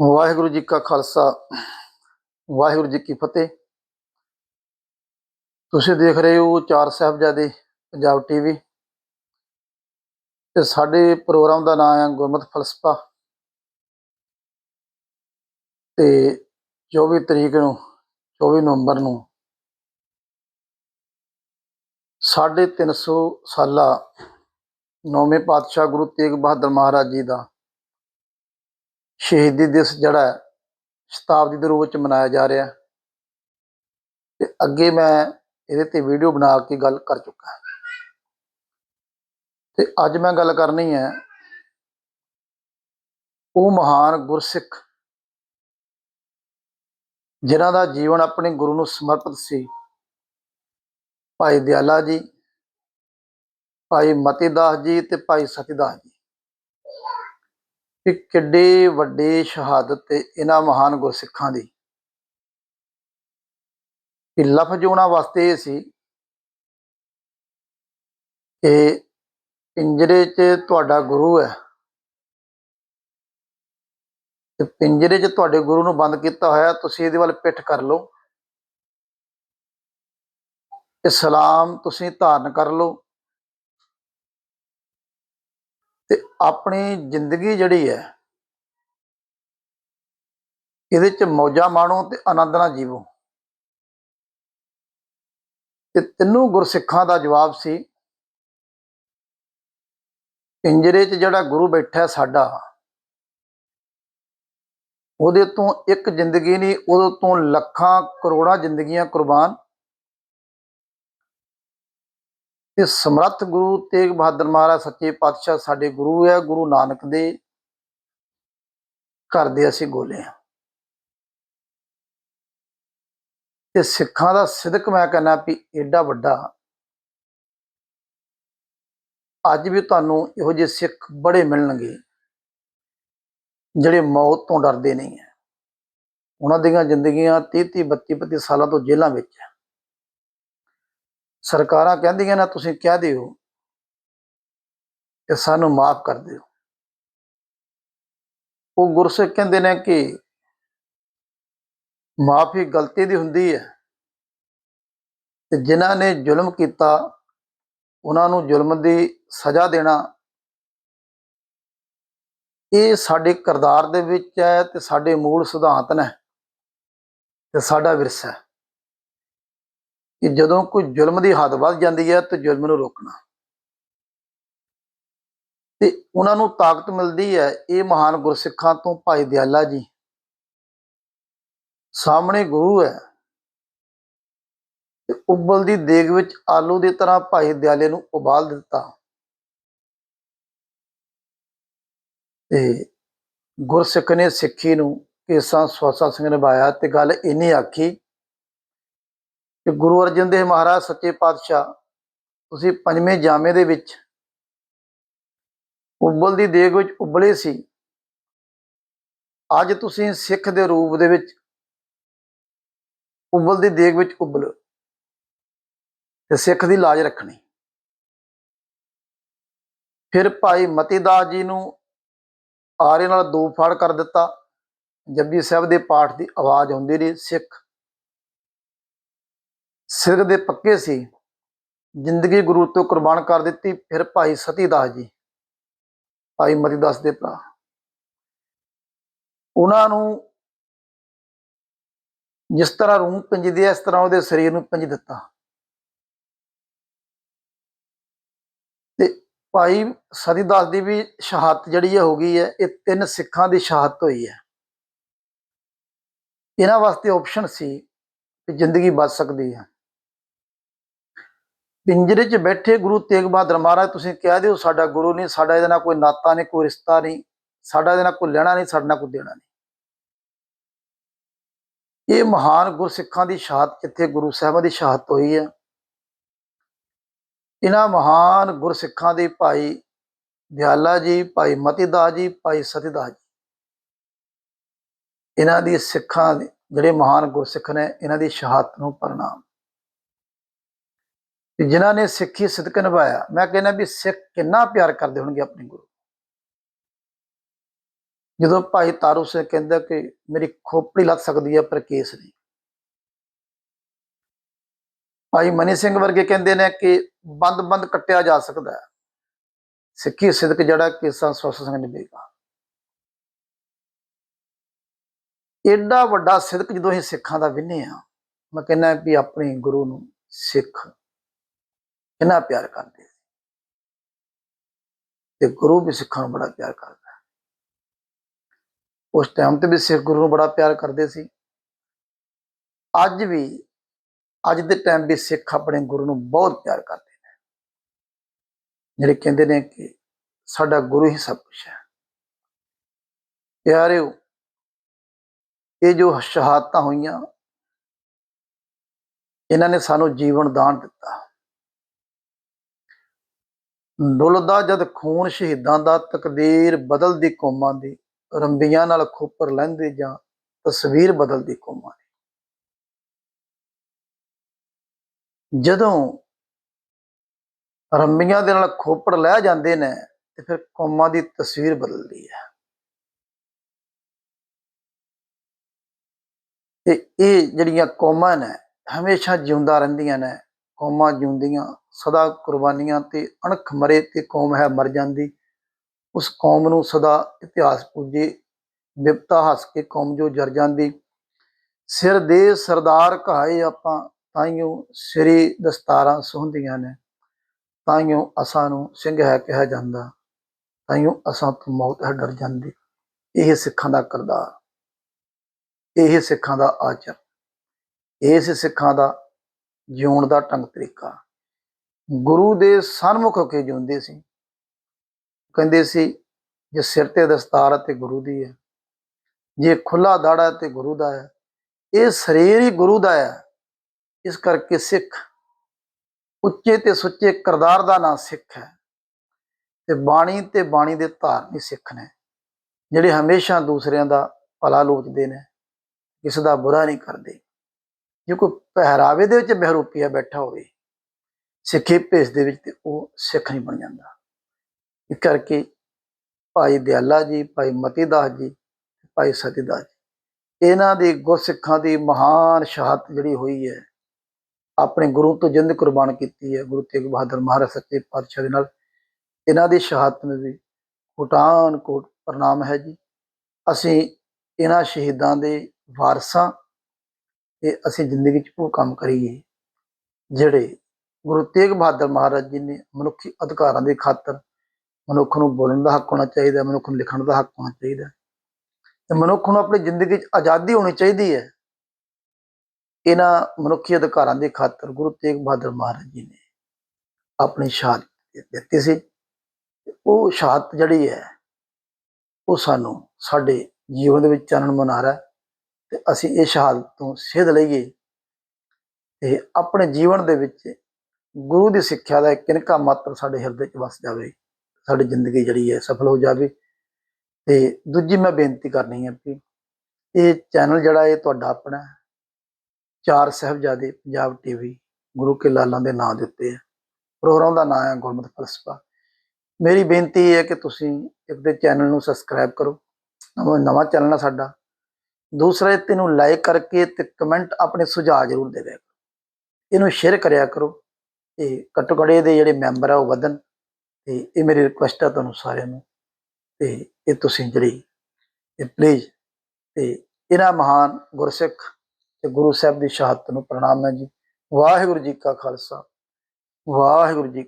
ਵਾਹਿਗੁਰੂ ਜੀ ਕਾ ਖਾਲਸਾ, ਵਾਹਿਗੁਰੂ ਜੀ ਕੀ ਫਤਿਹ। ਤੁਸੀਂ ਦੇਖ ਰਹੇ ਹੋ ਚਾਰ ਸਾਹਿਬਜ਼ਾਦੇ, ਪੰਜਾਬ ਟੀਵੀ ਤੇ ਸਾਡੇ ਪ੍ਰੋਗਰਾਮ ਦਾ ਨਾਮ ਹੈ ਗੁਰਮਤਿ ਫਲਸਫਾ। ਤੇ 24 ਤਰੀਕ ਨੂੰ 24 ਨਵੰਬਰ ਨੂੰ ਸਾਢੇ ਤਿੰਨ ਸੌ ਸਾਲਾ ਨੌਵੇਂ ਪਾਤਸ਼ਾਹ ਗੁਰੂ ਤੇਗ ਬਹਾਦਰ ਮਹਾਰਾਜ ਜੀ ਦਾ ਸ਼ਹੀਦੀ ਦਿਵਸ ਜਿਹੜਾ ਸ਼ਤਾਬਦੀ ਦੇ ਰੂਪ ਵਿੱਚ ਮਨਾਇਆ ਜਾ ਰਿਹਾ ਹੈ। ਤੇ ਅੱਗੇ ਮੈਂ ਇਹਦੇ ਤੇ ਵੀਡੀਓ ਬਣਾ ਕੇ ਗੱਲ ਕਰ ਚੁੱਕਾ ਹਾਂ। ਤੇ ਅੱਜ ਮੈਂ ਗੱਲ ਕਰਨੀ ਹੈ, ਉਹ ਮਹਾਨ ਗੁਰਸਿੱਖ ਜਿਨ੍ਹਾਂ ਦਾ ਜੀਵਨ ਆਪਣੇ ਗੁਰੂ ਨੂੰ ਸਮਰਪਿਤ ਸੀ। ਭਾਈ ਦਿਆਲਾ ਜੀ, ਭਾਈ ਮਤੀ ਦਾਸ ਜੀ ਤੇ ਭਾਈ ਸਤੀਦਾਸ ਜੀ। ਕਿ ਕਿੱਡੇ ਵੱਡੇ ਸ਼ਹਾਦਤ ਤੇ ਇਹਨਾਂ ਮਹਾਨ ਗੁਰਸਿੱਖਾਂ ਦੀ। ਕਿ ਲਫ਼ਜ਼ ਉਹਨਾਂ ਵਾਸਤੇ ਇਹ ਸੀ ਕਿ ਪਿੰਜਰੇ 'ਚ ਤੁਹਾਡਾ ਗੁਰੂ ਹੈ। ਤੇ ਪਿੰਜਰੇ 'ਚ ਤੁਹਾਡੇ ਗੁਰੂ ਨੂੰ ਬੰਦ ਕੀਤਾ ਹੋਇਆ, ਤੁਸੀਂ ਇਹਦੇ ਵੱਲ ਪਿੱਠ ਕਰ ਲਓ। ਇਸਲਾਮ ਤੁਸੀਂ ਧਾਰਨ ਕਰ ਲਓ। ਤੇ ਆਪਣੀ ਜ਼ਿੰਦਗੀ ਜਿਹੜੀ ਹੈ, ਇਹਦੇ 'ਚ ਮੌਜਾਂ ਮਾਣੋ ਤੇ ਆਨੰਦ ਨਾਲ ਜੀਵੋ। ਤੇ ਤਿੰਨੋਂ ਗੁਰਸਿੱਖਾਂ ਦਾ ਜਵਾਬ ਸੀ, ਪਿੰਜਰੇ 'ਚ ਜਿਹੜਾ ਗੁਰੂ ਬੈਠਾ ਸਾਡਾ, ਉਹਦੇ ਤੋਂ ਇੱਕ ਜ਼ਿੰਦਗੀ ਨਹੀਂ, ਉਹਦੇ ਤੋਂ ਲੱਖਾਂ ਕਰੋੜਾਂ ਜ਼ਿੰਦਗੀਆਂ ਕੁਰਬਾਨ ਤੇ ਸਮਰੱਥ ਗੁਰੂ ਤੇਗ ਬਹਾਦਰ ਮਹਾਰਾਜ ਸੱਚੇ ਪਾਤਸ਼ਾਹ ਸਾਡੇ ਗੁਰੂ ਹੈ, ਗੁਰੂ ਨਾਨਕ ਦੇ ਘਰ ਦੇ ਅਸੀਂ ਗੋਲੇ ਹਾਂ। ਤੇ ਸਿੱਖਾਂ ਦਾ ਸਿਦਕ ਮੈਂ ਕਹਿੰਦਾ ਵੀ ਐਡਾ ਵੱਡਾ। ਅੱਜ ਵੀ ਤੁਹਾਨੂੰ ਇਹੋ ਜਿਹੇ ਸਿੱਖ ਬੜੇ ਮਿਲਣਗੇ, ਜਿਹੜੇ ਮੌਤ ਤੋਂ ਡਰਦੇ ਨਹੀਂ ਹੈ। ਉਹਨਾਂ ਦੀਆਂ ਜ਼ਿੰਦਗੀਆਂ 30 30 32 32 ਸਾਲਾਂ ਤੋਂ ਜੇਲ੍ਹਾਂ ਵਿੱਚ ਹੈ। ਸਰਕਾਰਾਂ ਕਹਿੰਦੀਆਂ ਨੇ, ਤੁਸੀਂ ਕਹਿ ਦਿਓ ਕਿ ਸਾਨੂੰ ਮਾਫ ਕਰ ਦਿਓ। ਉਹ ਗੁਰਸਿੱਖ ਕਹਿੰਦੇ ਨੇ ਕਿ ਮਾਫੀ ਗਲਤੀ ਦੀ ਹੁੰਦੀ ਹੈ ਤੇ ਜਿਨ੍ਹਾਂ ਨੇ ਜ਼ੁਲਮ ਕੀਤਾ, ਉਹਨਾਂ ਨੂੰ ਜ਼ੁਲਮ ਦੀ ਸਜ਼ਾ ਦੇਣਾ ਇਹ ਸਾਡੇ ਕਿਰਦਾਰ ਦੇ ਵਿੱਚ ਹੈ ਤੇ ਸਾਡੇ ਮੂਲ ਸਿਧਾਂਤ ਨੇ ਤੇ ਸਾਡਾ ਵਿਰਸਾ ਹੈ। ਕਿ ਜਦੋਂ ਕੋਈ ਜ਼ੁਲਮ ਦੀ ਹੱਦ ਵੱਧ ਜਾਂਦੀ ਹੈ ਤੇ ਜ਼ੁਲਮ ਨੂੰ ਰੋਕਣਾ। ਤੇ ਉਹਨਾਂ ਨੂੰ ਤਾਕਤ ਮਿਲਦੀ ਹੈ, ਇਹ ਮਹਾਨ ਗੁਰਸਿੱਖਾਂ ਤੋਂ ਭਾਈ ਦਿਆਲਾ ਜੀ। ਸਾਹਮਣੇ ਗੁਰੂ ਹੈ। ਤੇ ਉਬਲਦੀ ਦੇਗ ਵਿੱਚ ਆਲੂ ਦੀ ਤਰ੍ਹਾਂ ਭਾਈ ਦਿਆਲੇ ਨੂੰ ਉਬਾਲ ਦਿੱਤਾ। ਤੇ ਗੁਰਸਿੱਖ ਨੇ ਸਿੱਖੀ ਨੂੰ ਕੇਸਾਂ ਸਵਾਸਾ ਸਿੰਘ ਨਿਭਾਇਆ ਤੇ ਗੱਲ ਇੰਨੀ ਆਖੀ ਕਿ ਗੁਰੂ ਅਰਜਨ ਦੇਵ ਮਹਾਰਾਜ ਸੱਚੇ ਪਾਤਸ਼ਾਹ, ਤੁਸੀਂ ਪੰਜਵੇਂ ਜਾਮੇ ਦੇ ਵਿੱਚ ਉਬਲਦੀ ਦੇਗ ਵਿੱਚ ਉਬਲੇ ਸੀ। ਅੱਜ ਤੁਸੀਂ ਸਿੱਖ ਦੇ ਰੂਪ ਦੇ ਵਿੱਚ ਉਬਲਦੀ ਦੇਗ ਵਿੱਚ ਉਬਲੋ ਤੇ ਸਿੱਖ ਦੀ ਲਾਜ ਰੱਖਣੀ। ਫਿਰ ਭਾਈ ਮਤੀਦਾਸ ਜੀ ਨੂੰ ਆਰੇ ਨਾਲ ਦੋ ਫਾੜ ਕਰ ਦਿੱਤਾ। ਜੱਬੀ ਸਾਹਿਬ ਦੇ ਪਾਠ ਦੀ ਆਵਾਜ਼ ਆਉਂਦੀ ਰਹੀ, ਸਿੱਖ ਸਿਰ ਦੇ ਪੱਕੇ ਸੀ। ਜ਼ਿੰਦਗੀ ਗੁਰੂ ਤੋਂ ਕੁਰਬਾਨ ਕਰ ਦਿੱਤੀ। ਫਿਰ ਭਾਈ ਸਤੀਦਾਸ ਜੀ, ਭਾਈ ਮਤੀਦਾਸ ਦੇ ਭਰਾ। ਉਹਨਾਂ ਨੂੰ ਜਿਸ ਤਰ੍ਹਾਂ ਰੂਹ ਪਿੰਜਦੀ ਹੈ, ਇਸ ਤਰ੍ਹਾਂ ਉਹਦੇ ਸਰੀਰ ਨੂੰ ਪਿੰਜ ਦਿੱਤਾ। ਤੇ ਭਾਈ ਸਤੀਦਾਸ ਦੀ ਵੀ ਸ਼ਹਾਦਤ ਜਿਹੜੀ ਹੈ, ਹੋ ਗਈ ਹੈ, ਇਹ ਤਿੰਨ ਸਿੱਖਾਂ ਦੀ ਸ਼ਹਾਦਤ ਹੋਈ ਹੈ। ਇਹਨਾਂ ਵਾਸਤੇ ਆਪਸ਼ਨ ਸੀ ਕਿ ਜ਼ਿੰਦਗੀ ਬਚ ਸਕਦੀ ਹੈ। ਪਿੰਜਰੇ 'ਚ ਬੈਠੇ ਗੁਰੂ ਤੇਗ ਬਹਾਦਰ ਮਹਾਰਾਜ, ਤੁਸੀਂ ਕਹਿ ਦਿਓ ਸਾਡਾ ਗੁਰੂ ਨਹੀਂ, ਸਾਡਾ ਇਹਦੇ ਨਾਲ ਕੋਈ ਨਾਤਾ ਨਹੀਂ, ਕੋਈ ਰਿਸ਼ਤਾ ਨਹੀਂ, ਸਾਡਾ ਇਹਦੇ ਨਾਲ ਕੋਈ ਲੈਣਾ ਨਹੀਂ, ਸਾਡੇ ਨਾਲ ਕੋਈ ਦੇਣਾ ਨਹੀਂ। ਇਹ ਮਹਾਨ ਗੁਰਸਿੱਖਾਂ ਦੀ ਸ਼ਹਾਦਤ ਜਿੱਥੇ ਗੁਰੂ ਸਾਹਿਬਾਂ ਦੀ ਸ਼ਹਾਦਤ ਹੋਈ ਹੈ, ਇਹਨਾਂ ਮਹਾਨ ਗੁਰਸਿੱਖਾਂ ਦੇ ਭਾਈ ਦਿਆਲਾ ਜੀ, ਭਾਈ ਮਤੀਦਾਸ ਜੀ, ਭਾਈ ਸਤੀਦਾਸ ਜੀ। ਇਹਨਾਂ ਦੀ ਸਿੱਖਾਂ ਦੇ ਜਿਹੜੇ ਮਹਾਨ ਗੁਰਸਿੱਖ ਨੇ, ਇਹਨਾਂ ਦੀ ਸ਼ਹਾਦਤ ਨੂੰ ਪ੍ਰਣਾਮ। ਕਿ ਜਿਨ੍ਹਾਂ ਨੇ ਸਿੱਖੀ ਸਿਦਕ ਨਿਭਾਇਆ, ਮੈਂ ਕਹਿੰਦਾ ਵੀ ਸਿੱਖ ਕਿੰਨਾ ਪਿਆਰ ਕਰਦੇ ਹੋਣਗੇ ਆਪਣੇ ਗੁਰੂ। ਜਦੋਂ ਭਾਈ ਤਾਰੂ ਸਿੰਘ ਕਹਿੰਦਾ ਕਿ ਮੇਰੀ ਖੋਪੜੀ ਲੱਥ ਸਕਦੀ ਹੈ, ਪਰ ਕੇਸ ਨਹੀਂ। ਭਾਈ ਮਨੀ ਸਿੰਘ ਵਰਗੇ ਕਹਿੰਦੇ ਨੇ ਕਿ ਬੰਦ-ਬੰਦ ਕੱਟਿਆ ਜਾ ਸਕਦਾ ਹੈ। ਸਿੱਖੀ ਸਿਦਕ ਜਿਹੜਾ ਕੇਸਾਂ ਸਵਸ ਸਿੰਘ ਨਿਭੇਗਾ। ਏਡਾ ਵੱਡਾ ਸਿਦਕ ਜਦੋਂ ਅਸੀਂ ਸਿੱਖਾਂ ਦਾ ਵਿੰਨੇ ਆ ਮੈਂ ਕਹਿੰਦਾ ਵੀ ਆਪਣੇ ਗੁਰੂ ਨੂੰ ਸਿੱਖ ਕਿੰਨਾ ਪਿਆਰ ਕਰਦੇ ਸੀ। ਤੇ ਗੁਰੂ ਵੀ ਸਿੱਖਾਂ ਨੂੰ ਬੜਾ ਪਿਆਰ ਕਰਦਾ। ਉਸ ਟਾਈਮ ਤੇ ਵੀ ਸਿੱਖ ਗੁਰੂ ਨੂੰ ਬੜਾ ਪਿਆਰ ਕਰਦੇ ਸੀ। ਅੱਜ ਵੀ, ਅੱਜ ਦੇ ਟਾਈਮ ਵੀ ਸਿੱਖ ਆਪਣੇ ਗੁਰੂ ਨੂੰ ਬਹੁਤ ਪਿਆਰ ਕਰਦੇ ਨੇ। ਜਿਹੜੇ ਕਹਿੰਦੇ ਨੇ ਕਿ ਸਾਡਾ ਗੁਰੂ ਹੀ ਸਭ ਕੁਝ ਹੈ। ਪਿਆਰਿਓ, ਇਹ ਜੋ ਸ਼ਹਾਦਤਾਂ ਹੋਈਆਂ, ਇਹਨਾਂ ਨੇ ਸਾਨੂੰ ਜੀਵਨ ਦਾਨ ਦਿੱਤਾ। ਡੁੱਲਦਾ ਜਦ ਖੂਨ ਸ਼ਹੀਦਾਂ ਦਾ ਤਕਦੀਰ ਬਦਲਦੀ ਕੌਮਾਂ ਦੀ, ਰੰਬੀਆਂ ਨਾਲ ਖੋਪਰ ਲੈਂਦੇ ਜਾਂ ਤਸਵੀਰ ਬਦਲਦੀ ਕੌਮਾਂ ਦੀ। ਜਦੋਂ ਰੰਬੀਆਂ ਦੇ ਨਾਲ ਖੋਪੜ ਲੈ ਜਾਂਦੇ ਨੇ, ਤੇ ਫਿਰ ਕੌਮਾਂ ਦੀ ਤਸਵੀਰ ਬਦਲਦੀ ਹੈ। ਤੇ ਇਹ ਜਿਹੜੀਆਂ ਕੌਮਾਂ ਨੇ, ਹਮੇਸ਼ਾ ਜਿਉਂਦਾ ਰਹਿੰਦੀਆਂ ਨੇ ਕੌਮਾਂ ਜਿਉਂਦੀਆਂ, ਸਦਾ ਕੁਰਬਾਨੀਆਂ ਤੇ ਅਣਖ ਮਰੇ ਤੇ ਕੌਮ ਹੈ ਮਰ ਜਾਂਦੀ। ਉਸ ਕੌਮ ਨੂੰ ਸਦਾ ਇਤਿਹਾਸ ਪੂਜੇ ਵਿਪਤਾ ਹੱਸ ਕੇ ਕੌਮ ਜੋ ਜਰ ਜਾਂਦੀ। ਸਿਰ ਦੇ ਸਰਦਾਰ ਕਹਾਏ ਆਪਾਂ, ਤਾਈਓ ਸ੍ਰੀ ਦਸਤਾਰਾਂ ਸੁਹੰਦੀਆਂ ਨੇ, ਤਾਈਓ ਅਸਾਂ ਨੂੰ ਸਿੰਘ ਹੈ ਕਿਹਾ ਜਾਂਦਾ, ਤਾਈਓ ਅਸਾਂ ਤੋਂ ਮੌਤ ਹੈ ਡਰ ਜਾਂਦੀ। ਇਹ ਸਿੱਖਾਂ ਦਾ ਕਰਦਾਰ, ਇਹ ਸਿੱਖਾਂ ਦਾ ਆਚਰ ਇਸ ਸਿੱਖਾਂ ਦਾ ਜਿਉਣ ਦਾ ਢੰਗ ਤਰੀਕਾ। ਗੁਰੂ ਦੇ ਸਨਮੁਖ ਹੋ ਕੇ ਜਿਉਂਦੇ ਸੀ। ਕਹਿੰਦੇ ਸੀ, ਜੇ ਸਿਰ ਤੇ ਦਸਤਾਰ ਹੈ ਤੇ ਗੁਰੂ ਦੀ ਹੈ। ਜੇ ਖੁੱਲਾ ਦਾੜਾ ਤੇ ਗੁਰੂ ਦਾ ਹੈ। ਇਹ ਸਰੀਰ ਹੀ ਗੁਰੂ ਦਾ ਹੈ। ਇਸ ਕਰਕੇ ਸਿੱਖ ਉੱਚੇ ਤੇ ਸੁੱਚੇ ਕਰਦਾਰ ਦਾ ਨਾਂ ਸਿੱਖ ਹੈ। ਤੇ ਬਾਣੀ ਤੇ ਬਾਣੀ ਦੇ ਧਾਰਨੀ ਸਿੱਖ ਨੇ, ਜਿਹੜੇ ਹਮੇਸ਼ਾ ਦੂਸਰਿਆਂ ਦਾ ਭਲਾ ਲੋਚਦੇ ਨੇ। ਕਿਸੇ ਦਾ ਬੁਰਾ ਨਹੀਂ ਕਰਦੇ। ਜੇ ਕੋਈ ਪਹਿਰਾਵੇ ਦੇ ਵਿੱਚ ਬਹਿਰੂਪੀਆ ਬੈਠਾ ਹੋਵੇ, ਸਿੱਖੀ ਭੇਸ ਦੇ ਵਿੱਚ ਤੇ ਉਹ ਸਿੱਖ ਨਹੀਂ ਬਣ ਜਾਂਦਾ। ਇਸ ਕਰਕੇ ਭਾਈ ਦਿਆਲਾ ਜੀ, ਭਾਈ ਮਤੀਦਾਸ ਜੀ, ਭਾਈ ਸਤੀਦਾਸ ਜੀ, ਇਹਨਾਂ ਦੀ ਗੁਰਸਿੱਖਾਂ ਦੀ ਮਹਾਨ ਸ਼ਹਾਦਤ ਜਿਹੜੀ ਹੋਈ ਹੈ, ਆਪਣੇ ਗੁਰੂ ਤੋਂ ਜਿੰਦ ਕੁਰਬਾਨ ਕੀਤੀ ਹੈ, ਗੁਰੂ ਤੇਗ ਬਹਾਦਰ ਮਹਾਰਾਜ ਸੱਚੇ ਪਾਤਸ਼ਾਹ ਦੇ ਨਾਲ, ਇਹਨਾਂ ਦੀ ਸ਼ਹਾਦਤ ਨੂੰ ਵੀ ਕੋਟਾਨ ਕੋਟ ਪ੍ਰਣਾਮ ਹੈ ਜੀ। ਅਸੀਂ ਇਹਨਾਂ ਸ਼ਹੀਦਾਂ ਦੇ ਵਾਰਸਾਂ ਤੇ ਅਸੀਂ ਜ਼ਿੰਦਗੀ 'ਚ ਉਹ ਕੰਮ ਕਰੀਏ ਜਿਹੜੇ ਗੁਰੂ ਤੇਗ ਬਹਾਦਰ ਮਹਾਰਾਜ ਜੀ ਨੇ ਮਨੁੱਖੀ ਅਧਿਕਾਰਾਂ ਦੀ ਖਾਤਰ ਮਨੁੱਖ ਨੂੰ ਬੋਲਣ ਦਾ ਹੱਕ ਹੋਣਾ ਚਾਹੀਦਾ, ਮਨੁੱਖ ਨੂੰ ਲਿਖਣ ਦਾ ਹੱਕ ਹੋਣਾ ਚਾਹੀਦਾ। ਤੇ ਮਨੁੱਖ ਨੂੰ ਆਪਣੀ ਜ਼ਿੰਦਗੀ 'ਚ ਆਜ਼ਾਦੀ ਹੋਣੀ ਚਾਹੀਦੀ ਹੈ। ਇਹਨਾਂ ਮਨੁੱਖੀ ਅਧਿਕਾਰਾਂ ਦੀ ਖਾਤਰ ਗੁਰੂ ਤੇਗ ਬਹਾਦਰ ਮਹਾਰਾਜ ਜੀ ਨੇ ਆਪਣੀ ਸ਼ਹਾਦਤ ਦਿੱਤੀ ਸੀ। ਉਹ ਸ਼ਹਾਦਤ ਜਿਹੜੀ ਹੈ, ਉਹ ਸਾਨੂੰ ਸਾਡੇ ਜੀਵਨ ਦੇ ਵਿੱਚ ਚਾਨਣ ਮਨਾਰਾ ਹੈ। ਤੇ ਅਸੀਂ ਇਹ ਸ਼ਹਾਦਤ ਤੋਂ ਸੇਧ ਲਈਏ। ਤੇ ਆਪਣੇ ਜੀਵਨ ਦੇ ਵਿੱਚ ਗੁਰੂ ਦੀ ਸਿੱਖਿਆ ਦਾ ਕਿਨਕਾ ਮਾਤਰ ਸਾਡੇ ਹਿਰਦੇ 'ਚ ਵਸ ਜਾਵੇ, ਸਾਡੀ ਜ਼ਿੰਦਗੀ ਜਿਹੜੀ ਹੈ ਸਫਲ ਹੋ ਜਾਵੇ। ਤੇ ਦੂਜੀ ਮੈਂ ਬੇਨਤੀ ਕਰਨੀ ਹੈ ਕਿ ਇਹ ਚੈਨਲ ਜਿਹੜਾ ਇਹ ਤੁਹਾਡਾ ਆਪਣਾ ਚਾਰ ਸਾਹਿਬਜ਼ਾਦੇ ਪੰਜਾਬ ਟੀਵੀ, ਗੁਰੂ ਕੇ ਲਾਲਾਂ ਦੇ ਨਾਂ ਦੇ ਉੱਤੇ ਹੈ। ਪ੍ਰੋਗਰਾਮ ਦਾ ਨਾਮ ਹੈ ਗੁਰਮਤਿ ਫਲਸਫਾ। ਮੇਰੀ ਬੇਨਤੀ ਇਹ ਹੈ ਕਿ ਤੁਸੀਂ ਇੱਕ ਦੇ ਚੈਨਲ ਨੂੰ ਸਬਸਕ੍ਰਾਈਬ ਕਰੋ। ਨਵਾਂ ਨਵਾਂ ਚੈਨਲ ਹੈ ਸਾਡਾ। ਦੂਸਰਾ ਇਹ ਨੂੰ ਲਾਈਕ ਕਰਕੇ ਤੇ ਕਮੈਂਟ ਆਪਣੇ ਸੁਝਾਅ ਜ਼ਰੂਰ ਦੇਵੇ। ਇਹਨੂੰ ਸ਼ੇਅਰ ਕਰਿਆ ਕਰੋ ਤੇ ਘੱਟੋ ਘੱਟ ਇਹਦੇ ਜਿਹੜੇ ਮੈਂਬਰ ਆ ਉਹ ਵਧਣ ਤੇ ਇਹ ਮੇਰੀ ਰਿਕੁਐਸਟ ਆ ਤੁਹਾਨੂੰ ਸਾਰਿਆਂ ਨੂੰ ਤੇ ਇਹ ਤੁਸੀਂ ਜਿਹੜੀ ਇਹ ਪਲੀਜ਼ ਤੇ ਇਹਨਾਂ ਮਹਾਨ ਗੁਰਸਿੱਖ ਤੇ ਗੁਰੂ ਸਾਹਿਬ ਦੀ ਸ਼ਹਾਦਤ ਨੂੰ ਪ੍ਰਣਾਮ ਹੈ ਜੀ। ਵਾਹਿਗੁਰੂ ਜੀ ਕਾ ਖਾਲਸਾ, ਵਾਹਿਗੁਰੂ ਜੀ